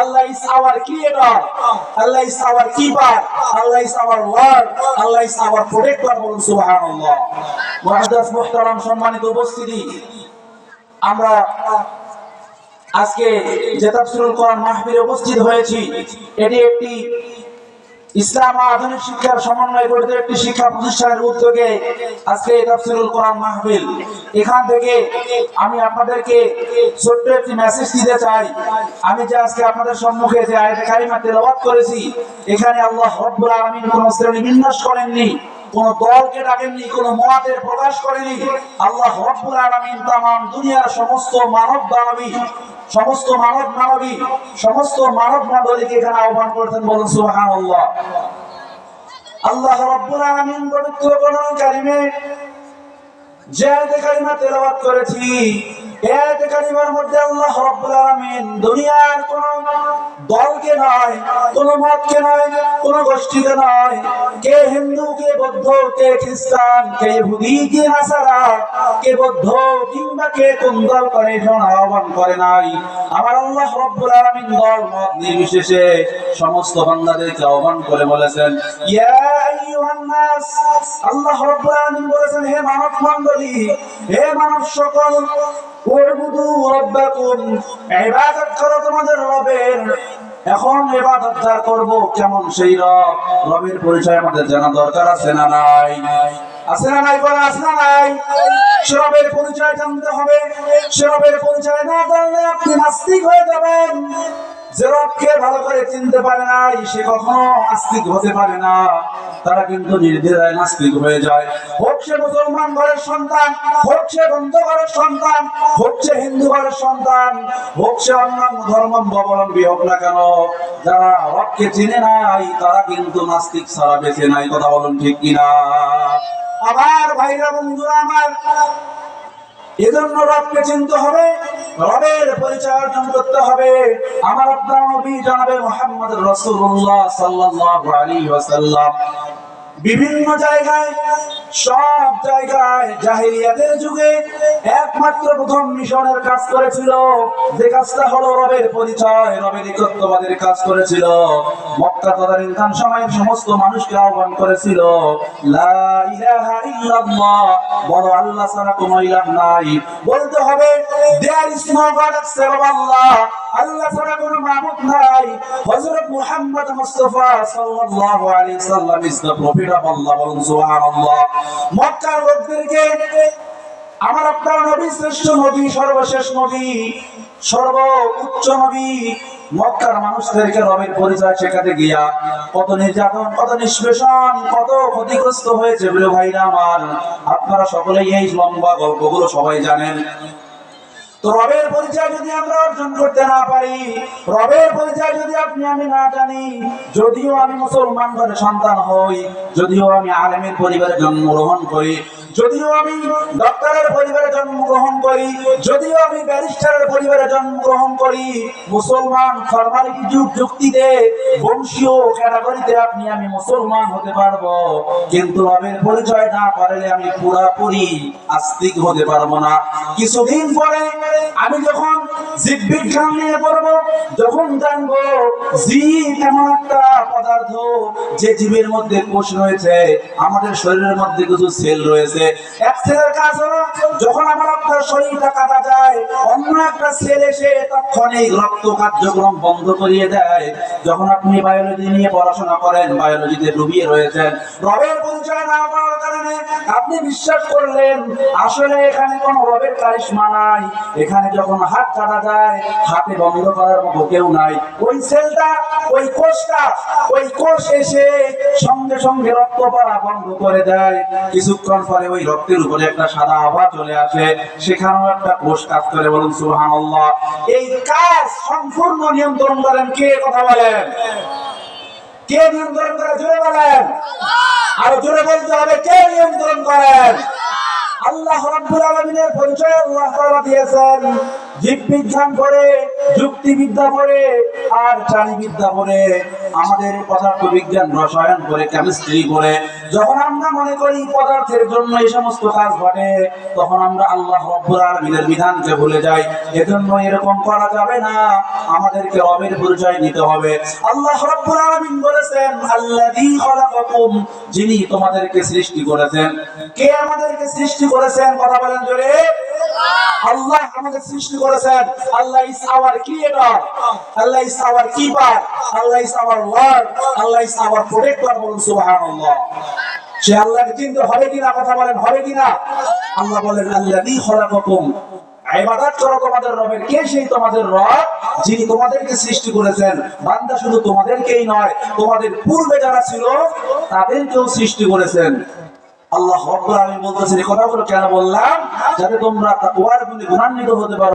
Allah is our creator, Allah is our keeper, Allah is our Allah is our protector বলুন সুবহানাল্লাহ। মুহাদ্দাস মুহতারাম সম্মানিত উপস্থিতি, আমরা আজকে জেতাব সুরুল করার মাহফিলে উপস্থিত হয়েছি। এটি একটি ইসলাম আধুনিক শিক্ষার সমন্বয় গঠিত একটি শিক্ষা প্রতিষ্ঠানের উদ্যোগে আজকে তাফসিরুল কোরআন মাহফিল। এখান থেকে আমি আপনাদেরকে ছোট্ট একটি মেসেজ দিতে চাই। আমি যে আজকে আপনাদের সম্মুখে যে আয়াত কারিমা তেলাওয়াত করেছি, এখানে আল্লাহ রব্বুল আলামিন কোন শ্রেণি বিন্যাস করেননি। কোন দলকে ডাকেননি, কোন মতের প্রকাশ করেনি। আল্লাহ রব্বুল তামাম দুনিয়ার সমস্ত মানব দানবী সমস্ত মানব মানবী, সমস্ত মানব এখানে আহ্বান করেছেন, বলুন আল্লাহ রাব্বুল আলামিন পবিত্র কারিমে যে আয়াতে কারিমা করেছি আল্লাহ দুনিয়ার কোন কোন কে কে কে কে কে কে কিংবা কে আহ্বান করে নাই। আমার আল্লাহ রাব্বুল আলামিন দল, মত নির্বিশেষে সমস্ত বান্দাদেরকে আহ্বান করে বলেছেন আল্লাহ রাব্বুল আলামিন বলেছেন, হে মানব মণ্ডলী হে মানব সকল এখন ইবাদত যার করব, কেমন সেই রব। রবের পরিচয় আমাদের জানা দরকার আছে না নাই? আছে না নাই বলা আছে না নাই? সেরবের পরিচয় জানতে হবে। সেরবের পরিচয় না জানলে আপনি নাস্তিক হয়ে যাবেন। করে চিনতে পারে না। তারা কিন্তু হয়ে যায়। মুসলমান ঘরের সন্তান ঘরের সন্তান হিন্দু ঘরের সন্তান ধর্মাবলম্বী হোক না কেন, যারা রবকে চিনে নাই, তারা কিন্তু নাস্তিক ছাড়া বেঁচে নাই। কথা বলুন ঠিক কিনা? আমার ভাইরা বন্ধুরা আমার এজন্য রবকে চিনতে হবে, রবের পরিচয় অর্জন করতে হবে। আমার আপনার নবী জানাবে মোহাম্মদ রসুল্লাহ সাল্লাল্লাহু আলাইহি ওয়াসাল্লাম। বিভিন্ন জায়গায়, সব জায়গায় জাহিলিয়াতের যুগে একমাত্র প্রথম মিশনের কাজ করেছিল, যে কাজটা হলো রবের পরিচয়, রবের একত্ববাদের কাজ করেছিল। মক্কা তদানীন্তন সময়ের সমস্ত মানুষকে আহ্বান করেছিল, লা আল্লাহ ছাড়া কোনো ইলাহ নাই। বলতে হবে there is no God except Allah আল্লাহ ছাড়া কোনো মাবুদ নাই। হযরত মুহাম্মদ মুস্তাফা সাল্লাল্লাহু আলাইহি সাল্লাম is the prophet of Allah বলুন সুবহানাল্লাহ। মক্কার লোকদেরকে আমার আপনার নবী, শ্রেষ্ঠ নবী, সর্বশেষ নবী সর্ব উচ্চ নবী, মক্কার মানুষদেরকে রবের পরিচয় শেখাতে গিয়া কত নির্যাতন, কত নিষ্পেষণ, কত ক্ষতিগ্রস্ত হয়েছে বলে ভাইরা আমার। আপনারা সকলেই এই লম্বা গল্পগুলো সবাই জানেন। তো রবের পরিচয় যদি আমরা অর্জন করতে না পারি, রবের পরিচয় যদি আপনি আমি না জানি, যদিও আমি মুসলমান ঘরে সন্তান হই, যদিও আমি আলেমের পরিবারে জন্মগ্রহণ করি যদিও আমি ডক্টরের পরিবারে জন্মগ্রহণ করি, যদিও আমি ব্যারিস্টারের পরিবারে জন্মগ্রহণ করি, মুসলমান ফরমালিটি যুগ যুক্তিতে, বংশীয় ক্যাটাগরিতে আপনি, আমি মুসলমান হতে পারব। কিন্তু রবের পরিচয় না পারলে আমি পুরাপুরি আস্তিক হতে পারব না। কিছুদিন পরে আমি যখন জীব বিজ্ঞান নিয়ে পড়ব, যখন জানব জীব এমন একটা পদার্থ যে জীবের মধ্যে কোষ রয়েছে, আমাদের শরীরের মধ্যে কিছু সেল রয়েছে যখন আমার আপনার শরীরটা কাটা যায়, অন্য একটা তাৎক্ষণিক রক্ত কার্যক্রম বন্ধ করিয়ে দেয়। যখন আপনি বায়োলজি নিয়ে পড়াশোনা করেন বায়োলজিতে ডুবিয়ে রয়েছেন। রবের পরিচয় না আপনি বিশ্বাস করলেন, আসলে এখানে কোনো রবের কারিশমা নাই। এখানে যখন হাত কাটা যায়, হাতে বন্ধ করার মতো কেউ নাই। ওই সেলটা, ওই কোষটা, ওই কোষ এসে সঙ্গে সঙ্গে রক্ত পড়া বন্ধ করে দেয়। কিছুক্ষণ পরে ওই রক্তের উপরে একটা সাদা আভা চলে আসে। সেখানেও একটা কোষ কাজ করে বলুন, সুবহানাল্লাহ। এই কাজ সম্পূর্ণ নিয়ন্ত্রণ করেন কে? কথা বলেন। কে নিয়ন্ত্রণ করে? জোরে বলেন। আর জোরে বলতে হবে, কে নিয়ন্ত্রণ করেন আল্লাহ রাব্বুল আলামিনের পরিচয় আল্লাহ তাআলা দিয়েছেন। জীববিজ্ঞান করে যুক্তিবিদ্যা পড়ে, আর প্রাণীবিদ্যা পড়ে। আমাদের পদার্থ বিজ্ঞান, রসায়ন করে কেমিস্ট্রি করে যখন আমরা মনে করি পদার্থের জন্য এই সমস্ত কাজ ঘটে, তখন আমরা আল্লাহ রব্বুল আলমিনের বিধানকে ভুলে যাই। এজন্য এরকম করা যাবে না। আমাদেরকে রবের পরিচয় নিতে হবে। আল্লাহ রব্বুল আলমিন বলেছেন, আল্লাযী খলাকাকুম যিনি তোমাদেরকে সৃষ্টি করেছেন। কে আমাদেরকে সৃষ্টি করেছেন? কথা বলেন জোরে। আল্লাহ আমাদের সৃষ্টি করেছেন। Allah is our creator. Allah is our keeper. Allah is our lord Allah is our protector বলুন সুবহানাল্লাহ। সে আল্লাহকে চিনতে হবে কিনা কথা বলেন, হবে কিনা? আল্লাহ বলেন, আল্লাযী খলাকাকুম। ইবাদত করো তোমাদের রবের। কে সেই তোমাদের রব? যিনি তোমাদেরকে সৃষ্টি করেছেন। বান্দা শুধু তোমাদেরকেই নয়, তোমাদের পূর্বে যারা ছিল, তাদেরকেও সৃষ্টি করেছেন। আল্লাহ বলতেছেন এই কথাগুলো কেন বললাম? যাতে তোমরা তাকওয়ার গুণে গুণান্বিত হতে পারো।